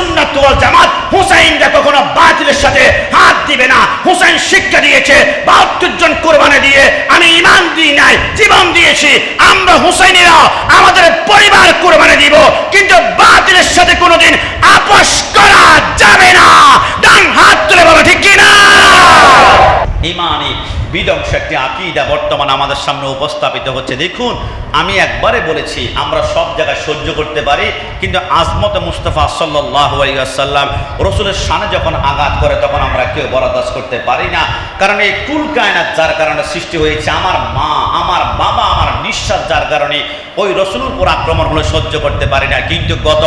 সুন্নাত ওয়াল জামাত। হুসাইনরা কখনো বাতিলের সাথে হাত দিবে না। হুসাইন শিক্ষা দিয়েছে, বাহাত্তর জন কোরবানি দিয়ে, আমি ইমান দিই নাই, জীবন দিয়েছি। আমরা হুসাইনেরা আমাদের পরিবার কোরবানি দিব। কিন্তু বাতিলের সাথে কোনোদিন আপোষ করা বিধ্বংস একটি আকিদা বর্তমান আমাদের সামনে উপস্থাপিত হচ্ছে। দেখুন, আমি একবারে বলেছি, আমরা সব জায়গায় সহ্য করতে পারি, কিন্তু আজমত মুস্তফা সাল্লাহ রসুলের সানে যখন আঘাত করে, তখন আমরা কেউ বরদাস করতে পারি না। কারণ এই কুল কায়নাত যার কারণে সৃষ্টি হয়েছে, আমার মা, আমার বাবা নিঃশ্বাস যার কারণে ওই রসুলের উপর আক্রমণ হলে সহ্য করতে পারি না। কিন্তু গত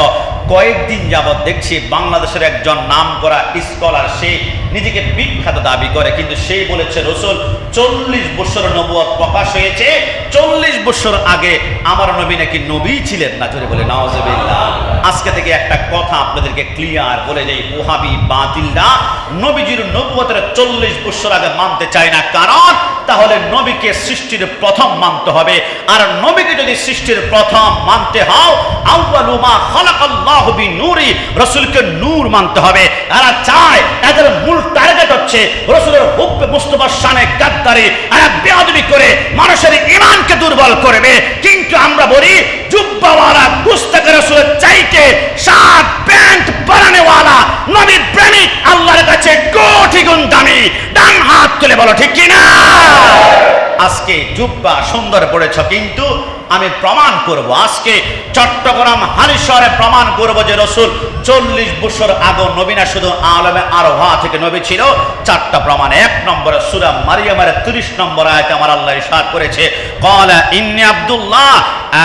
কয়েকদিন যাবৎ দেখছি বাংলাদেশের একজন নাম করা স্কলার সে নিজেকে বিখ্যাত দাবি করে, কিন্তু সেই বলেছে, রসুল, চল্লিশ বছর নবুয়ত প্রকাশ হয়েছে। চল্লিশ বছর আগে আমার নবী নাকি নবী ছিলেন না? জোরে বলে নওয়াজ আজকে থেকে একটা কথা আপনাদেরকে ক্লিয়ার বলে দেই ওহাবি বাতিলরা নবীজির নবুয়তের চল্লিশ বছর আগে মানতে চায় না। কারণ তাহলে নবীকে সৃষ্টির প্রথম মানতে হবে। আর নবীকে যদি সৃষ্টির প্রথম মানতে হও আউয়ালুমা খালাকাল্লাহু বিনূরি, রাসূলকে নূর মানতে হবে। এরা চায়, এদের মূল টার্গেট হচ্ছে রাসূলের হুব্বে মুস্তাফার শানে গাদ্দারি, এরা বেয়াদবি করে মানুষের ঈমানকে দুর্বল করবে। কিন্তু আমরা বলি, জুব্বাওয়ালা গুস্তাকে রাসূলের চাইতে সাত প্যান্ট বানানেওয়ালা নবীর প্রেমিক আল্লাহর কাছে কোটি গুণ দামি। ডান হাত তুলে বলো, ঠিক কি না আজকে জুব্বা সুন্দর পড়েছ কিন্তু আমি প্রমাণ করব। আজকে চট্টগ্রাম হালিশহরে প্রমাণ করব যে রসুল চল্লিশ বছর আগে নবীনা শুধু আলমে আরোহা থেকে নবী ছিল। চারটা প্রমাণ, এক নম্বরে সুরা মারিয়ামের তিরিশ নম্বর আয়তে আমার আল্লাহ ইরশাদ করেছে। কলা ইন্নি আব্দুল্লাহ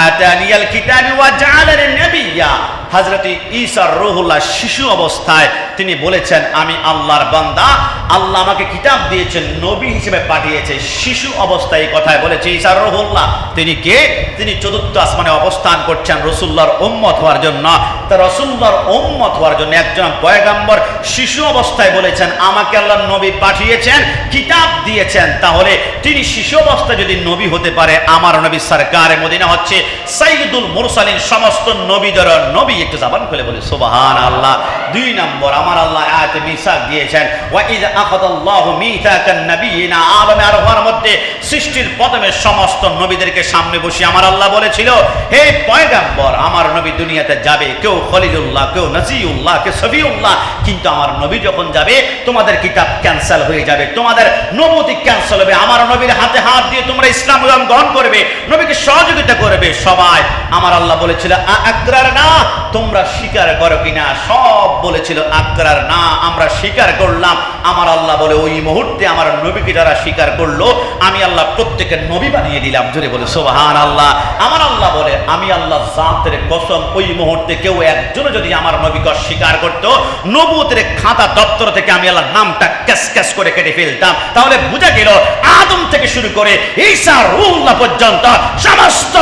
আতানিয়াল কিতাবি ওয়া জাআলানি নাবিয়্যা হযরত ঈসা রুহুল্লাহ শিশু অবস্থায় তিনি বলেছেন, আমি আল্লাহর বান্দা, আল্লাহ আমাকে কিতাব দিয়েছেন, নবী হিসেবে পাঠিয়েছে। শিশু অবস্থায় এই কথায় বলেছে ঈসা রুহুল্লাহ। তিনি কে? তিনি চতুর্থ আসমানে অবস্থান করছেন রসুল্লার উম্মত হওয়ার জন্য। তা রসুল্লাহর উম্মত হওয়ার জন্য একজন পয়গাম্বর শিশু অবস্থায় বলেছেন, আমাকে আল্লাহ নবী পাঠিয়েছেন, কিতাব দিয়েছেন, তাহলে তিনি শিশু অবস্থায় যদি নবী হতে পারে, আমার নবী সরকারে মদিনা হচ্ছে সাইদুল মুরসালিন, সমস্ত নবীদের নবী একটু জাবান খুলে বলি সুবহান আল্লাহ দুই নম্বর, আমার আল্লাহ মিসাক দিয়েছেন, ওয়া আখাদাল্লাহু মিথাকান নাবিয়িনা আলমে আরোহার মধ্যে সৃষ্টির প্রথমে সমস্ত নবীদেরকে সামনে বসে আমার আল্লাহ বলেছিল, হে পয়গাম্বর, আমার নবী দুনিয়াতে যাবে, কেউ খলিলুল্লাহ, কেউ নজিউল্লাহ, কেউ সফিউল্লাহ, কিন্তু আমার নবী যখন যাবে, তোমাদের কিতাব ক্যান্সেল হয়ে যাবে। তোমাদের নবতি ক্যান্সেল হবে। আমার নবীর হাতে হাত দিয়ে তোমরা ইসলাম গ্রহণ করবে, নবীকে সহযোগিতা করবে সবাই। আমার আল্লাহ বলেছিল, "আ- আকরার না, তোমরা স্বীকার করো কিনা? সব বলেছিল, আকরার না, আমরা স্বীকার করলাম। আমার আল্লাহ বলে, ওই মুহূর্তে আমার নবীকে যারা স্বীকার করল, আমি আল্লাহ প্রত্যেকের নবী বানিয়ে দিলাম। জোরে বলে সোবাহান আল্লাহ আমার আল্লাহ বলে, আমি আল্লাহ জাতের কসম, ওই মুহূর্তে কেউ একজনও যদি আমার নবীকে অস্বীকার করত নবুতের খাতা দপ্তর থেকে আমি আল্লাহ নামটা ক্যাস ক্যাস করে কেটে ফেলতাম। তাহলে বুঝা গেল, আদম থেকে শুরু করে ঈসা রুহুল্লাহ পর্যন্ত সমস্ত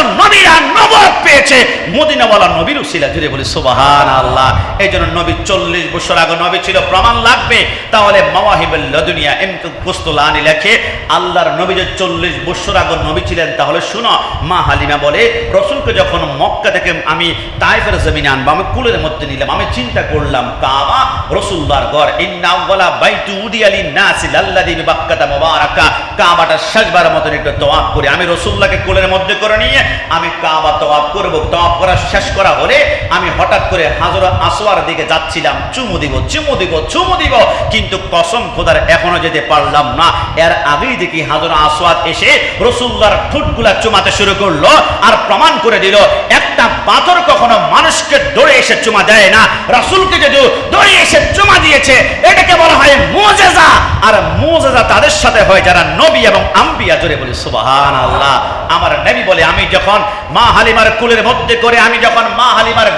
পেয়েছে মদিনাওয়ালা নবীর উসিলা জুড়ে বলি সুবাহান আল্লাহ এই জন্য নবী চল্লিশ বছর আগে নবী ছিল, প্রমাণ লাগবে। তাহলে মাওয়াহিবুল লদুনিয়া এমকে কুস্তুলানি লেখে, আল্লাহর নবী যে চল্লিশ বছর আগে নবী ছিলেন, তাহলে শুনো। মা হালিমা বলে, রসুলকে যখন মক্কা থেকে আমি তাইফের জমিনে আনব, আমি কুলের মধ্যে নিলাম, আমি চিন্তা করলাম, কাবা রসুল্লাহর ঘর ইন্নাউলা বাইতু উদিয়ালি নাসি লাল্লাদি বিবাক্কাতা মুবারাকা। কাবাটা সাজবার মতন একটু তোয়াব করি। আমি রসুল্লাহকে কোলের মধ্যে করে নিয়ে আমি কাবা তোয়াব করব তোয়াব করা শেষ করা হলে আমি হঠাৎ করে হাজর আসোয়ার দিকে যাচ্ছিলাম। চুমু দিব চুমু দিব চুমু দিব। কিন্তু কসম খোদার, এখনও যেতে পারলাম না। এর আগেই দেখি হাজর আসোয়াদ এসে রসুল্লাহর ঠোঁটগুলা চুমাতে শুরু করল আর প্রমাণ করে দিল, একটা পাথর কখনো মানুষকে দৌড়ে এসে চুমা দেয় না। রাসুলকে যদি দৌড়ে এসে চুমা দিয়েছে, এটাকে বলা হয় মোজেজা। আর মোজেজা তাদের সাথে হয় যারা নবী এবং আম্বিয়া জোরে বলি সুবাহান আল্লাহ আমার নবী বলে, আমি যখন মা হালিমার কুলের মধ্যে করে, আমি যখন মা হালিমার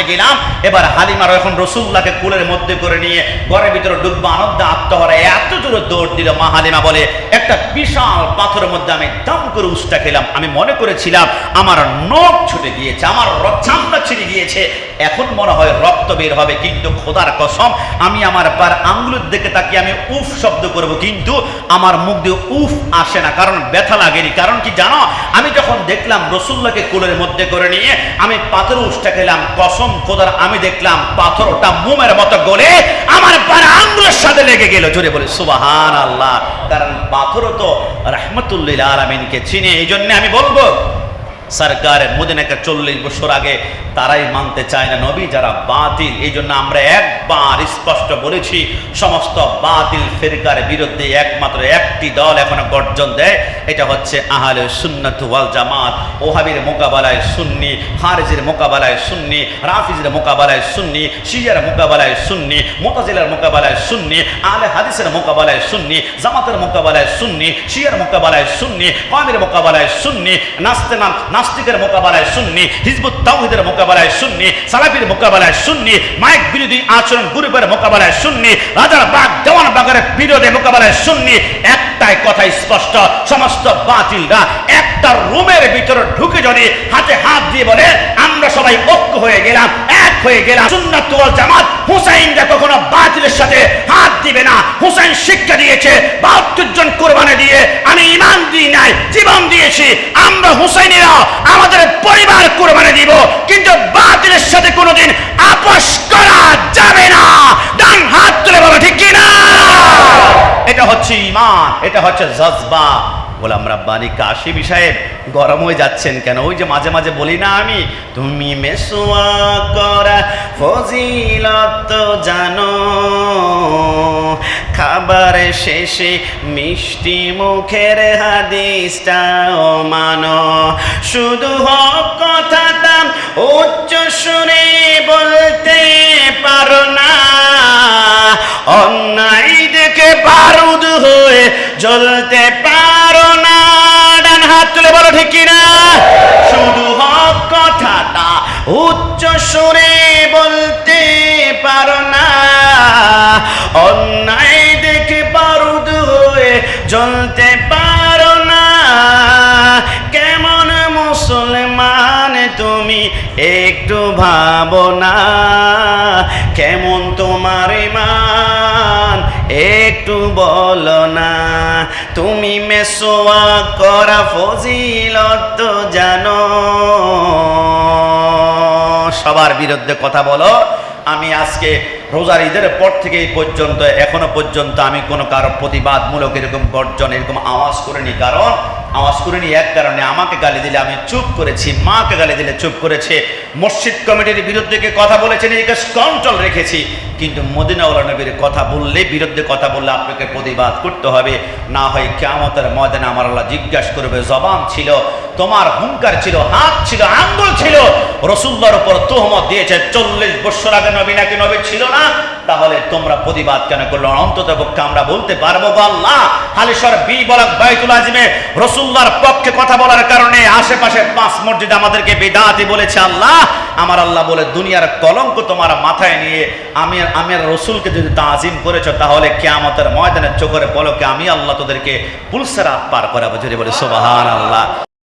সামনে গেলাম, এবার হালিমার এখন রসুল্লাহকে কুলের মধ্যে করে নিয়ে ঘরের ভিতরে ডুববা আনন্দ আত্মহরে, এত জোরে দৌড় দিল মা হালিমা বলে, একটা বিশাল পাথরের মধ্যে আমি দাম করে উষ্টা খেলাম, আমি মনে করেছিলাম আমার নখ ছুটে গিয়েছে, আমার চামড়া ছিঁড়ে গিয়েছে, এখন মনে হয় রক্ত বের হবে, কিন্তু খোদার কসম, আমি আমার বার আঙ্গুলের দিকে তাকিয়ে আমি উফ শব্দ করব, কিন্তু আমার মুখ দিয়ে উফ আসে না, কারণ ব্যথা লাগেনি, কারণ কি জানো, আমি যখন দেখলাম রসুল্লাহকে কুলের মধ্যে করে নিয়ে আমি পাথর উষ্টা খেলাম, কসম খোদার আমি দেখলাম পাথরটা মোমের মতো গলে আমার পায়ে সাথে লেগে গেল। জোরে বলে সুবাহান আল্লাহ কারণ পাথর তো রহমতুল্লিল আলমিনকে চিনে এই জন্য আমি বলব সরকার মদিনাকে চল্লিশ বছর আগে তারাই মানতে চায় না নবী, যারা বাতিল। এই জন্য আমরা একবার স্পষ্ট বলেছি, সমস্ত বাতিল ফেরকার বিরুদ্ধে একমাত্র একটি দল এখনও গর্জন দেয়। এটা হচ্ছে আহলে সুন্নাত ওয়াল জামাত। ওহাবির মোকাবেলায় সুন্নি হারিজের মোকাবেলায় সুন্নি, রাফিজের মোকাবেলায় সুন্নি, শিয়ার মোকাবেলায় সুন্নি, মোতাজিলার মোকাবেলায় সুন্নি, আহলে হাদিসের মোকাবেলায় সুন্নি, জামাতের মোকাবেলায় সুন্নি, শিয়ার মোকাবেলায় সুন্নি কামের মোকাবেলায় সুন্নি নাস্তে নাম নাস্তিকের মোকাবেলায় সুন্নি, হিজবুত তাওহিদের মোকাবেলায় সুন্নি, সালাফির মোকাবেলায় সুন্নি, মাইক বিরোধী আচরণ গ্রুপের মোকাবেলায় সুন্নি, রাজার বাগ, দেওয়ান বাগের বিরোধে মোকাবেলায় সুন্নি, একটাই কথা স্পষ্ট, সমস্ত বাতিলরা একটা রুমের ভিতরে ঢুকে যদি হাতে হাত দিয়ে বলে, আমরা সবাই ঐক্য হয়ে গেলাম, এক হয়ে গেলাম। সুন্নাত জামাত হুসাইনরা কখনো বাতিলের সাথে হাত দিবে না হুসাইন শিক্ষা দিয়েছে, বাহাত্তর জন কোরবানি দিয়ে, আমি ইমান দিই নাই, জীবন দিয়েছি, আমরা হুসাইনেরা আমাদের পরিবার কোরবানি দিব, কিন্তু বাতিলের সাথে কোনোদিন আপোষ করা যাবে না। ডান হাত তুলে বলো, ঠিক কি না? এটা হচ্ছে ইমান এটা হচ্ছে জজবা। গোলাম রাব্বানি কাশিম সাহেব গরম হয়ে যাচ্ছেন কেন? ওই যে মাঝে মাঝে বলি না আমি, তুমি মেসোয়া করা ফজিলত জানো খাবার শেষে মিষ্টি মুখের হাদিসটাও মানো। শুধু হক কথাটা উচ্চ সুরে বলতে পারো না। অন্যায় দেখে বারুদ হয়ে জ্বলতে পারো না। ডান হাত তুলে বলো ঠিক না শুধু হক কথাটা উচ্চ সুরে বলতে জ্বলতে পারো না। কেমন মুসলমান তুমি একটু ভাবো না। কেমন তোমার মান একটু বলো না। তুমি মেসোয়া করা ফজিলত তো জানো। সবার বিরুদ্ধে কথা বলো। আমি আজকে রোজার ঈদের পর থেকে এই পর্যন্ত, এখনও পর্যন্ত আমি কোনো কারও প্রতিবাদমূলক এরকম গর্জন, এরকম আওয়াজ করিনি। কারণ আওয়াজ করিনি এক কারণে, আমাকে গালি দিলে আমি চুপ করেছি, মাকে গালি দিলে চুপ করেছে। মসজিদ কমিটির বিরুদ্ধে কথা বলেছেন একে কন্ট্রোল রেখেছি। কিন্তু মদিনাউলা নবীর কথা বললে, বিরুদ্ধে কথা বললে আপনাকে প্রতিবাদ করতে হবে। না হয় কেমতের ময়দানে আমার আল্লাহ জিজ্ঞাসা করবে, জবান ছিল, তোমার হুঙ্কার ছিল, হাত ছিল, আঙ্গুল ছিল রসুল্লার উপর তোহমত দিয়েছে, চল্লিশ বছর আগে নবী নাকি নবী ছিল না? তাহলে তোমরা প্রতিবাদ কেন করল? অন্তত পক্ষে আমরা বলতে পারব আল্লাহ। হালিশর বি বলাক বাইতুল আজমে রসুল্লার পক্ষে কথা বলার কারণে আশেপাশে পাঁচ মসজিদ আমাদেরকে বেদাতি বলেছে আল্লাহ। আমার আল্লাহ বলে, দুনিয়ার কলঙ্ক তোমার মাথায় নিয়ে, আমি আমি আর রসুলকে যদি তাজিম করেছ, তাহলে কেয়ামতের ময়দানের চোখের কে আমি আল্লাহ তোদেরকে পুলসের পার করাবো। যদি বলে সোবাহান আল্লাহ